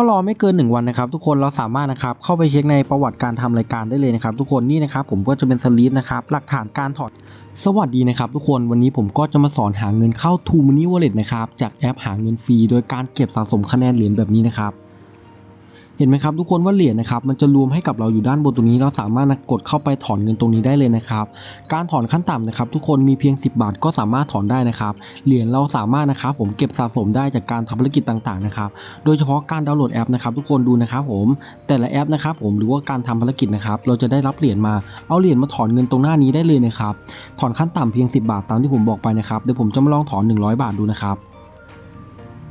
ก็รอไม่เกิน 1 วันนะครับทุกคนเราสามารถนะครับเข้าไปเช็คในประวัติการทำรายการได้เลยนะครับทุกคนนี่นะครับผมก็จะเป็นสลิปนะครับหลักฐานการถอดสวัสดีนะครับทุกคนวันนี้ผมก็จะมาสอนหาเงินเข้า t ูม Money Wallet นะครับจากแอปหาเงินฟรีโดยการเก็บสะสมคะแนนเหรียญแบบนี้นะครับ เห็นไหมครับทุกคนว่าเหรียญนะครับมันจะรวมให้กับเราอยู่ด้านบนตรงนี้ เราสามารถนะกดเข้าไปถอนเงินตรงนี้ได้เลยนะครับ การถอนขั้นต่ำนะครับ ทุกคนมีเพียง 10 บาทก็สามารถถอนได้นะครับ เหรียญเราสามารถนะครับผมเก็บสะสมได้จากการทำธุรกิจต่างๆนะครับ โดยเฉพาะการดาวน์โหลดแอปนะครับ ทุกคนดูนะครับผมแต่ละแอปนะครับผมหรือว่าการทำภารกิจนะครับเราจะได้รับเหรียญมาเอาเหรียญมาถอนเงินตรงหน้านี้ได้เลยนะครับถอนขั้นต่ำเพียง 10 บาทตามที่ผมบอกไปนะครับเดี๋ยวผมจะมาลองถอน 100 บาทดูนะครับ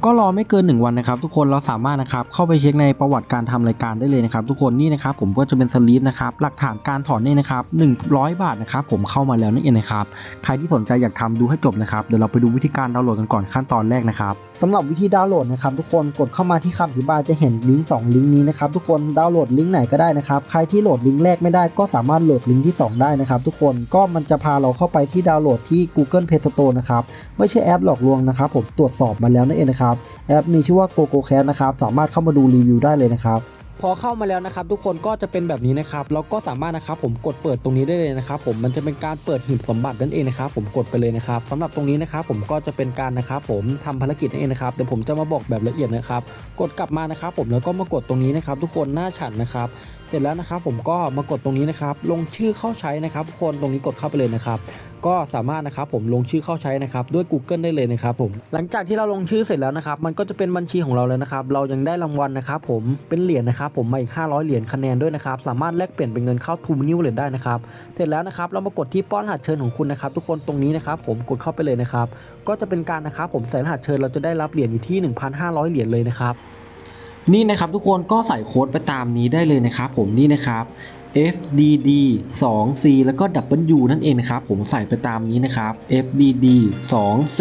ก็รอไม่เกิน 1 วันนะครับทุกคนเราสามารถนะครับเข้าไปเช็คในประวัติการทำรายการได้เลยนะครับทุกคนนี่นะครับผมก็จะเป็นสลิปนะครับหลักฐานการถอนนี่นะครับ100 บาทนะครับผมเข้ามาแล้วนั่นเองนะครับใครที่สนใจอยากทำดูให้จบนะครับเดี๋ยวเราไปดูวิธีการดาวน์โหลดกันก่อนขั้นตอนแรกนะครับสำหรับวิธีดาวน์โหลดนะครับทุกคนกดเข้ามาที่คำอธิบายจะเห็นลิงก์2ลิงก์นี้นะครับทุกคนดาวน์โหลดลิงก์ไหนก็ได้นะครับใครที่โหลดลิงก์แรกไม่ได้ก็สามารถโหลดลิงก์ที่ 2 ได้นะครับทุกคนก็มันจะพาเราเข้าไปที่ดาวน์โหลดที่ Google Play Store นะครับไม่ใช่แอปหลอกลวงนะครับผมตรวจสอบมาแล้วนั่นเองนะครับแอปมีชื่อว่า GoGoCat นะครับสามารถเข้ามาดูรีวิวได้เลยนะครับพอเข้ามาแล้วนะครับทุกคนก็จะเป็นแบบนี้นะครับแล้วก็สามารถนะครับผมกดเปิดตรงนี้ได้เลยนะครับผมมันจะเป็นการเปิดหีบสมบัตินั่นเองนะครับผมกดไปเลยนะครับสำหรับตรงนี้นะครับผมก็จะเป็นการนะครับผมทำภารกิจนั่นเองนะครับเดี๋ยวผมจะมาบอกแบบละเอียดนะครับ กดกลับมานะครับผมแล้วก็มากดตรงนี้นะครับทุกคนหน้าฉันนะครับเสร็จแล้วนะครับผมก็มากดตรงนี้นะครับลงชื่อเข้าใช้นะครับทุกคนตรงนี้กดเข้าไปเลยนะครับ ก็สามารถนะครับผมลงชื่อเข้าใช้นะครับด้วย Google ได้เลยนะครับผมหลังจากที่เราลงชื่อเสร็จแล้วนะครับมันก็จะเป็นบัญชีของเราแล้วนะครับเรายังได้รางวัลนะครับผมเป็นเหรียญนะครับผมมาอีก 500 เหรียญคะแนนด้วยนะครับสามารถแลกเปลี่ยนเป็นเงินเข้าทูมนิวเลยได้นะครับเสร็จแล้วนะครับเรามากดที่ป้อนรหัสเชิญของคุณนะครับทุกคนตรงนี้นะครับผมกดเข้าไปเลยนะครับก็จะเป็นการนะครับผมใส่รหัสเชิญเราจะได้รับเหรียญอยู่ที่ 1,500 เหรียญเลยนะครับนี่นะครับทุกคนก็ใส่โค้ดไปตามนี้ได้เลยนะครับผมนี่นะครับ FDD 2 C แล้วก็ W นั่นเองนะครับ ผมใส่ไปตามนี้นะครับ FDD 2 C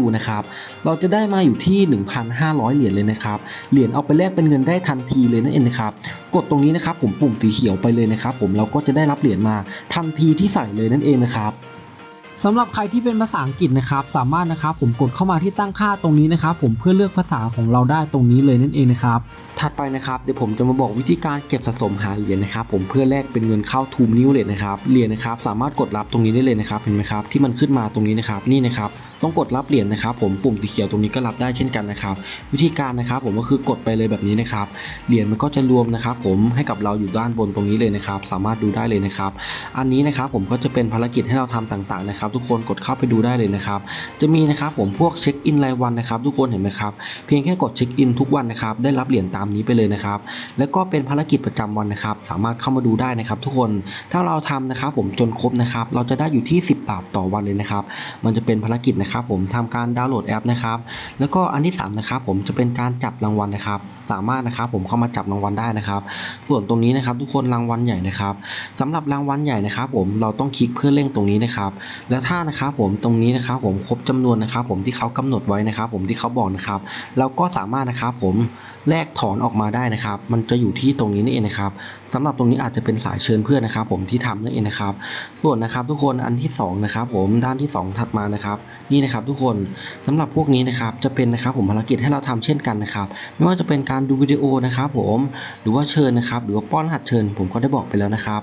W นะครับ เราจะได้มาอยู่ที่ 1,500 เหรียญเลยนะครับ เหรียญเอาไปแลกเป็นเงินได้ทันทีเลยนั่นเองนะครับ กดตรงนี้นะครับผมปุ่มสีเขียวไปเลยนะครับ ผมเราก็จะได้รับเหรียญมาทันทีที่ใส่เลยนั่นเองนะครับ สำหรับใครที่เป็นภาษาอังกฤษนะครับสามารถนะครับผมกดเข้ามาที่ตั้งค่าตรงนี้นะครับผมเพื่อเลือกภาษาของเราได้ตรงนี้เลยนั่นเองนะครับถัดไปนะครับเดี๋ยวผมจะมาบอกวิธีการเก็บสะสมหาเหรียญนะครับผมเพื่อแลกเป็นเงินเข้าทูมนิวเลยนะครับเหรียญนะครับสามารถกดรับตรงนี้ได้เลยนะครับเห็นไหมครับที่มันขึ้นมาตรงนี้นะครับนี่นะครับ ต้องกดรับเหรียญนะครับผมปุ่มสีเขียวตรงนี้ก็รับได้เช่นกันนะครับ วิธีการนะครับผมก็คือกดไปเลยแบบนี้นะครับเหรียญมันก็จะรวมนะครับผมให้กับเราอยู่ด้านบนตรงนี้เลยนะครับ สามารถดูได้เลยนะครับ อันนี้นะครับผมก็จะเป็นภารกิจให้เราทำต่างๆนะครับ ทุกคนกดเข้าไปดูได้เลยนะครับ จะมีนะครับผมพวกเช็คอินรายวันนะครับ ทุกคนเห็นไหมครับเพียงแค่กดเช็คอินทุกวันนะครับได้รับเหรียญตามนี้ไปเลยนะครับ แล้วก็เป็นภารกิจประจำวันนะครับ สามารถเข้ามาดูได้นะครับ ทุกคนถ้าเราทำนะครับผมจนครบนะครับ เราจะได้อยู่ที่ 10 บาทต่อวันเลยนะครับ มันจะเป็นภารกิจนะครับครับผมทำการดาวน์โหลดแอปนะครับ แล้วก็อันที่สามนะครับผมจะเป็นการจับรางวัลนะครับ สามารถนะครับผมเข้ามาจับรางวัลได้นะครับ ส่วนตรงนี้นะครับทุกคนรางวัลใหญ่นะครับสำหรับรางวัลใหญ่นะครับ ผมเราต้องคลิกเพื่อเร่งตรงนี้นะครับ แล้วถ้านะครับผมตรงนี้นะครับผมครบจำนวนนะครับผมที่เขากำหนดไว้นะครับ ผมที่เขาบอกนะครับ เราก็สามารถนะครับผมแลกถอนออกมาได้นะครับ มันจะอยู่ที่ตรงนี้นี่เองนะครับสำหรับตรงนี้อาจจะเป็นสายเชิญเพื่อนนะครับ ผมที่ทำนั่นเองนะครับ ส่วนนะครับทุกคนอันที่สองนะครับผมด้านที่สองถัดมานะครับ นี่นะครับทุกคนสำหรับพวกนี้นะครับจะเป็นนะครับผมภารกิจให้เราทำเช่นกันนะครับไม่ว่าจะเป็นการดูวิดีโอนะครับผมหรือว่าเชิญนะครับหรือว่าป้อนรหัสเชิญผมก็ได้บอกไปแล้วนะครับ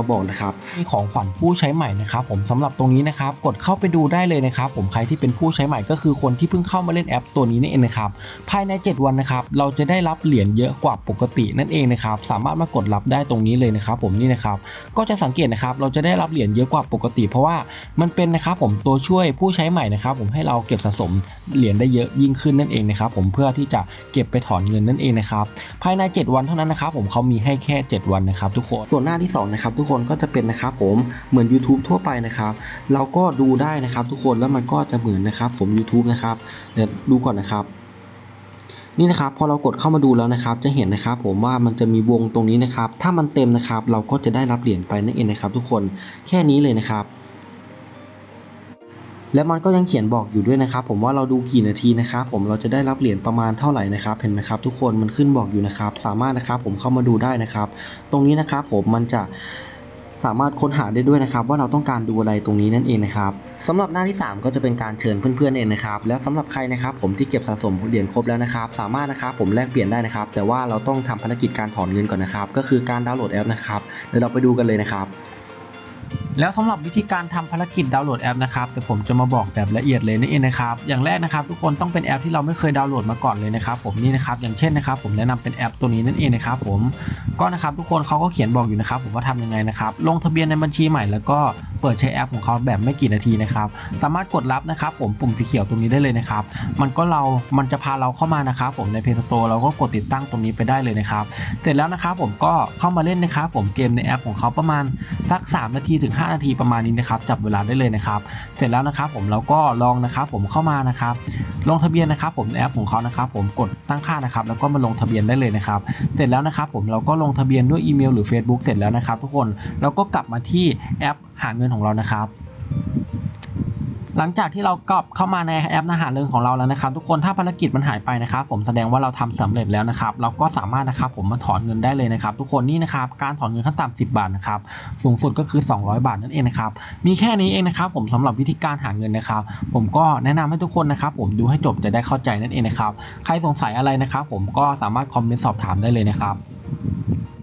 มาบอกนะครับมีของขวัญผู้ใช้ใหม่นะครับผมสำหรับตรงนี้นะครับกดเข้าไปดูได้เลยนะครับผมใครที่เป็นผู้ใช้ใหม่ก็คือคนที่เพิ่งเข้ามาเล่นแอปตัวนี้นี่เองนะครับภายใน 7 วันนะครับเราจะได้รับเหรียญเยอะกว่าปกตินั่นเองนะครับสามารถมากดรับได้ตรงนี้เลยนะครับผมนี่นะครับก็จะสังเกตนะครับเราจะได้รับเหรียญเยอะกว่าปกติ เพราะว่ามันเป็นนะครับผมตัวช่วยผู้ใช้ใหม่นะครับผมให้เราเก็บสะสมเหรียญได้เยอะยิ่งขึ้นนั่นเองนะครับผมเพื่อที่จะเก็บไปถอนเงินนั่นเองนะครับภายใน 7 วันเท่านั้นนะครับผมเขามีให้แค่ 7 วันนะครับทุกคนส่วนหน้าที่2นะครับทุกคนก็จะเป็นนะครับผมเหมือน YouTube ทั่วไปนะครับ เราก็ดูได้นะครับทุกคนแล้วมันก็จะเหมือนนะครับผม YouTube นะครับเดี๋ยวดูก่อนนะครับนี่นะครับพอเรากดเข้ามาดูแล้วนะครับ จะเห็นนะครับ ผมว่ามันจะมีวงตรงนี้นะครับ ถ้ามันเต็มนะครับ เราก็จะได้รับเหรียญไปนั่นเองนะครับ ทุกคนแค่นี้เลยนะครับ และมันก็ยังเขียนบอกอยู่ด้วยนะครับ ผมว่าเราดูกี่นาทีนะครับ ผมเราจะได้รับเหรียญประมาณเท่าไหร่นะครับ เห็นไหมครับ ทุกคนมันขึ้นบอกอยู่นะครับ สามารถนะครับผมเข้ามาดูได้นะครับ ตรงนี้นะครับผมมันจะ สามารถค้นหาได้ด้วยนะครับว่าเราต้องการดูอะไรตรงนี้นั่นเองนะครับสำหรับหน้าที่ 3 ก็จะเป็นการเชิญเพื่อนๆเองนะครับและสำหรับใครนะครับผมที่เก็บสะสมเหรียญครบแล้วนะครับสามารถนะครับผมแลกเปลี่ยนได้นะครับแต่ว่าเราต้องทำภารกิจการถอนเงินก่อนนะครับก็คือการดาวน์โหลดแอปนะครับเดี๋ยวเราไปดูกันเลยนะครับ แล้วสำหรับวิธีการทำภารกิจดาวน์โหลดแอปนะครับเดี๋ยวผมจะมาบอกแบบละเอียดเลยนั่นเองนะครับอย่างแรกนะครับทุกคนต้องเป็นแอปที่เราไม่เคยดาวน์โหลดมาก่อนเลยนะครับผมนี่นะครับอย่างเช่นนะครับผมแนะนำเป็นแอปตัวนี้นั่นเองนะครับผมก็นะครับทุกคนเขาก็เขียนบอกอยู่นะครับผมว่าทำยังไงนะครับลงทะเบียนในบัญชีใหม่แล้วก็เปิดใช้แอปของเขาแบบไม่กี่นาทีนะครับสามารถกดรับนะครับผมปุ่มสีเขียวตรงนี้ได้เลยนะครับมันก็เรามันจะพาเราเข้ามานะครับผมใน Play Store เราก็กดติดตั้งตรงนี้ไปได้เลยนะครับเสร็จแล้วนะครับผมก็เข้ามาเล่นนะครับผมเกมในแอปของเขาประมาณสัก 3 นาทีถึง5นาทีประมาณนี้นะครับจับเวลาได้เลยนะครับ เสร็จแล้วนะครับผมเราก็ลองนะครับผมเข้ามานะครับลงทะเบียนนะครับผมในแอปของเขานะครับผมกดตั้งค่านะครับแล้วก็มาลงทะเบียนได้เลยนะครับ เสร็จแล้วนะครับผมเราก็ลงทะเบียนด้วยอีเมลหรือ Facebook เสร็จแล้วนะครับ ทุกคนเราก็กลับมาที่แอปหาเงินของเรานะครับ หลังจากที่เรากลับเข้ามาในแอปอาหารเริงของเราแล้วนะครับทุกคนถ้าภารกิจมันหายไปนะครับผมแสดงว่าเราทำสำเร็จแล้วนะครับเราก็สามารถนะครับผมมาถอนเงินได้เลยนะครับทุกคนนี่นะครับการถอนเงินขั้นต่ำ10 บาทนะครับสูงสุดก็คือ 200 บาทนั่นเองนะครับมีแค่นี้เองนะครับผมสำหรับวิธีการหาเงินนะครับผมก็แนะนำให้ทุกคนนะครับผมดูให้จบจะได้เข้าใจนั่นเองนะครับใครสงสัยอะไรนะครับผมก็สามารถคอมเมนต์สอบถามได้เลยนะครับ